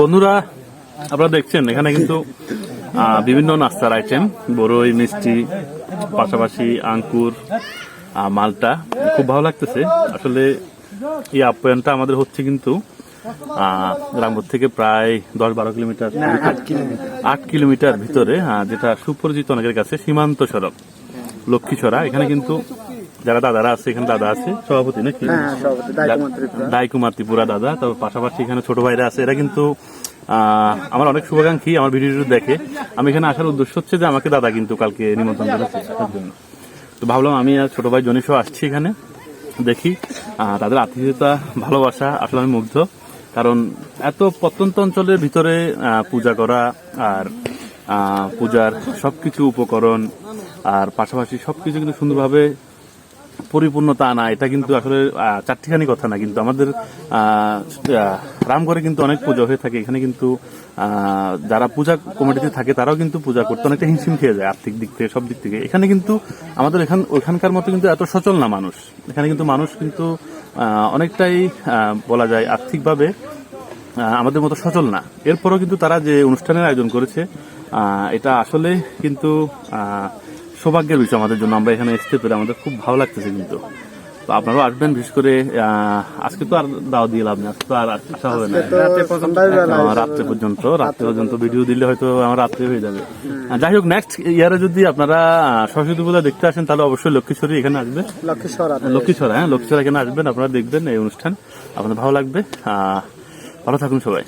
বন্ধুরা আপনারা দেখছেন এখানে কিন্তু বিভিন্ন নাস্তার আইটেম বড়ই মিষ্টি পাশাপাশি আঙ্কুর মালটা। খুব ভালো লাগতেছে। আসলে এই আপ্যায়নটা আমাদের হচ্ছে কিন্তু রামপুর থেকে প্রায় দশ বারো কিলোমিটার আট কিলোমিটার। ভিতরে যেটা সুপরিচিত অনেকের কাছে সীমান্ত সড়ক লক্ষ্মীছড়া। এখানে কিন্তু যারা দাদারা আছে এখানে দাদা আছে সভাপতি নাকি? হ্যাঁ দায়কুমার ত্রিপুরা দাদা তারপর পাশাপাশি এখানে ছোট ভাইরা আছে এরা কিন্তু আমার অনেক শুভাকাঙ্ক্ষী আমার ভিডিও দেখে আমি এখানে আসার উদ্দেশ্য হচ্ছে যে আমাকে দাদা কিন্তু কালকে নিমন্ত্রণ করেছে আসার জন্য। তো ভাবলাম আমি আর ছোট ভাই জনিসও আসছি এখানে দেখি তাদের আতিথ্যতা ভালোবাসা আসলে আমি মুগ্ধ কারণ এত প্রত্যন্ত অঞ্চলের ভিতরে পূজা করা আর পূজার সবকিছু উপকরণ আর পাশাপাশি সবকিছু কিন্তু সুন্দরভাবে পরিপূর্ণতা আনা এটা কিন্তু আসলে চারটিখানি কথা না কিন্তু আমাদের আহ, কিন্তু অনেক পুজো হয়ে থাকে এখানে কিন্তু যারা পূজা কমিটিতে থাকে তারাও কিন্তু পূজা করতে অনেকটা হিমশিম খেয়ে যায় আর্থিক দিক থেকে সব দিক থেকে। এখানে কিন্তু আমাদের এখান ওখানকার মতো কিন্তু এত সচল না মানুষ। এখানে কিন্তু মানুষ কিন্তু অনেকটাই বলা যায় আর্থিকভাবে আমাদের মতো সচল না। এরপরও কিন্তু তারা যে অনুষ্ঠানের আয়োজন করেছে এটা আসলে কিন্তু সৌভাগ্যের বিষয় আমাদের জন্য। আমরা এখানে আসতে পেরে আমাদের খুব ভালো লাগতেছে কিন্তু। তো আপনারাও আসবেন বিশেষ করে আহ, আজকে তো আর দাও দিয়ে লাভ নেই আজকে তো আর আসা হবে না। রাত্রে পর্যন্ত রাত্রে পর্যন্ত ভিডিও দিলে হয়তো আমার রাত্রে হয়ে যাবে। যাই হোক নেক্সট ইয়ারে যদি আপনারা সরস্বতী পূজা দেখতে আসেন তাহলে অবশ্যই লক্ষ্মীশ্বরী এখানে আসবে। লক্ষ্মীশ্বর। হ্যাঁ লক্ষ্মীছড়া এখানে আসবেন আপনারা দেখবেন এই অনুষ্ঠান। আপনাদের ভালো লাগবে। আহ, ভালো থাকুন সবাই।